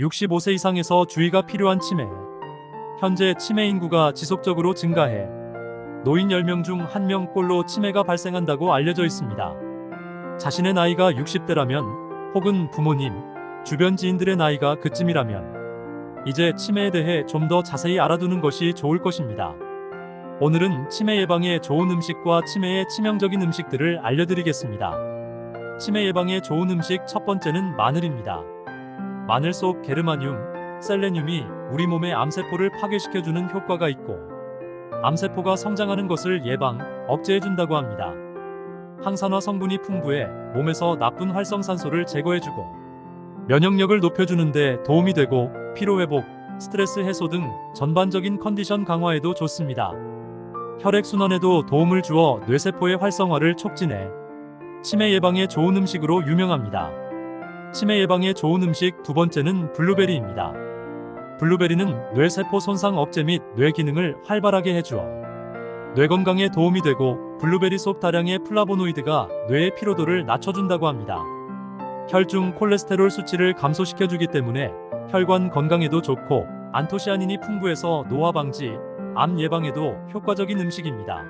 65세 이상에서 주의가 필요한 치매. 현재 치매 인구가 지속적으로 증가해 노인 10명 중 1명꼴로 치매가 발생한다고 알려져 있습니다. 자신의 나이가 60대라면 혹은 부모님, 주변 지인들의 나이가 그쯤이라면 이제 치매에 대해 좀 더 자세히 알아두는 것이 좋을 것입니다. 오늘은 치매 예방에 좋은 음식과 치매에 치명적인 음식들을 알려드리겠습니다. 치매 예방에 좋은 음식 첫 번째는 마늘입니다. 마늘 속 게르마늄, 셀레늄이 우리 몸의 암세포를 파괴시켜주는 효과가 있고 암세포가 성장하는 것을 예방, 억제해준다고 합니다. 항산화 성분이 풍부해 몸에서 나쁜 활성산소를 제거해주고 면역력을 높여주는데 도움이 되고 피로회복, 스트레스 해소 등 전반적인 컨디션 강화에도 좋습니다. 혈액순환에도 도움을 주어 뇌세포의 활성화를 촉진해 치매 예방에 좋은 음식으로 유명합니다. 치매 예방에 좋은 음식 두 번째는 블루베리입니다. 블루베리는 뇌세포 손상 억제 및 뇌 기능을 활발하게 해주어 뇌 건강에 도움이 되고 블루베리 속 다량의 플라보노이드가 뇌의 피로도를 낮춰준다고 합니다. 혈중 콜레스테롤 수치를 감소시켜주기 때문에 혈관 건강에도 좋고 안토시아닌이 풍부해서 노화 방지, 암 예방에도 효과적인 음식입니다.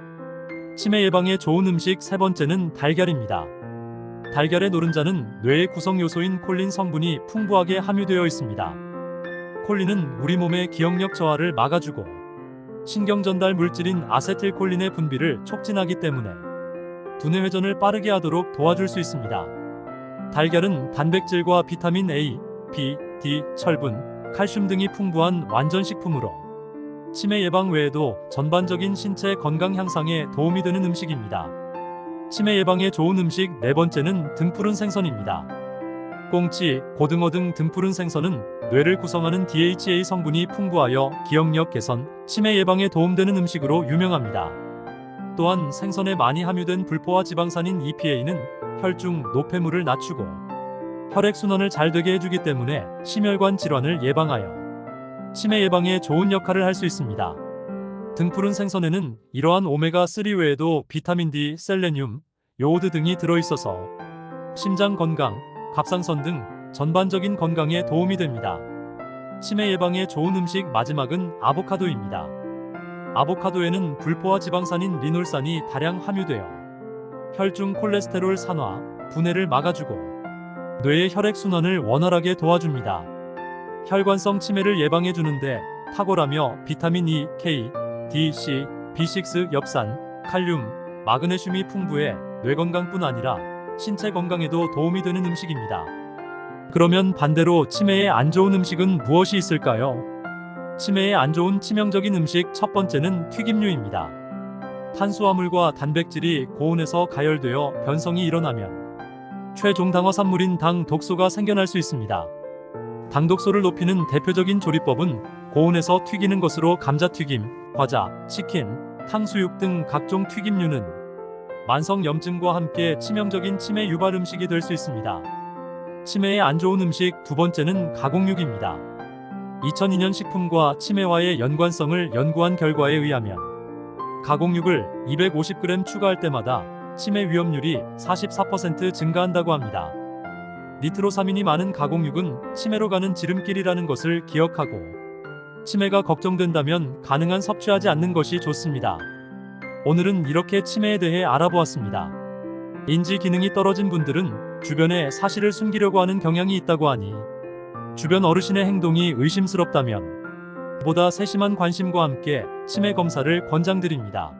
치매 예방에 좋은 음식 세 번째는 달걀입니다. 달걀의 노른자는 뇌의 구성 요소인 콜린 성분이 풍부하게 함유되어 있습니다. 콜린은 우리 몸의 기억력 저하를 막아주고 신경 전달 물질인 아세틸콜린의 분비를 촉진하기 때문에 두뇌 회전을 빠르게 하도록 도와줄 수 있습니다. 달걀은 단백질과 비타민 A, B, D, 철분, 칼슘 등이 풍부한 완전 식품으로 치매 예방 외에도 전반적인 신체 건강 향상에 도움이 되는 음식입니다. 치매 예방에 좋은 음식 네 번째는 등푸른 생선입니다. 꽁치, 고등어 등 등푸른 생선은 뇌를 구성하는 DHA 성분이 풍부하여 기억력 개선, 치매 예방에 도움되는 음식으로 유명합니다. 또한 생선에 많이 함유된 불포화 지방산인 EPA는 혈중 노폐물을 낮추고 혈액 순환을 잘 되게 해주기 때문에 심혈관 질환을 예방하여 치매 예방에 좋은 역할을 할 수 있습니다. 등푸른 생선에는 이러한 오메가3 외에도 비타민 D, 셀레늄, 요오드 등이 들어있어서 심장 건강, 갑상선 등 전반적인 건강에 도움이 됩니다. 치매 예방에 좋은 음식 마지막은 아보카도입니다. 아보카도에는 불포화 지방산인 리놀산이 다량 함유되어 혈중 콜레스테롤 산화, 분해를 막아주고 뇌의 혈액 순환을 원활하게 도와줍니다. 혈관성 치매를 예방해 주는데 탁월하며 비타민 E, K, D, C, B6, 엽산, 칼륨, 마그네슘이 풍부해 뇌 건강뿐 아니라 신체 건강에도 도움이 되는 음식입니다. 그러면 반대로 치매에 안 좋은 음식은 무엇이 있을까요? 치매에 안 좋은 치명적인 음식 첫 번째는 튀김류입니다. 탄수화물과 단백질이 고온에서 가열되어 변성이 일어나면 최종당화 산물인 당 독소가 생겨날 수 있습니다. 당 독소를 높이는 대표적인 조리법은 고온에서 튀기는 것으로 감자튀김, 과자, 치킨, 탕수육 등 각종 튀김류는 만성 염증과 함께 치명적인 치매 유발 음식이 될 수 있습니다. 치매에 안 좋은 음식 두 번째는 가공육입니다. 2002년 식품과 치매와의 연관성을 연구한 결과에 의하면 가공육을 250g 추가할 때마다 치매 위험률이 44% 증가한다고 합니다. 니트로사민이 많은 가공육은 치매로 가는 지름길이라는 것을 기억하고 치매가 걱정된다면 가능한 섭취하지 않는 것이 좋습니다. 오늘은 이렇게 치매에 대해 알아보았습니다. 인지 기능이 떨어진 분들은 주변에 사실을 숨기려고 하는 경향이 있다고 하니 주변 어르신의 행동이 의심스럽다면 보다 세심한 관심과 함께 치매 검사를 권장드립니다.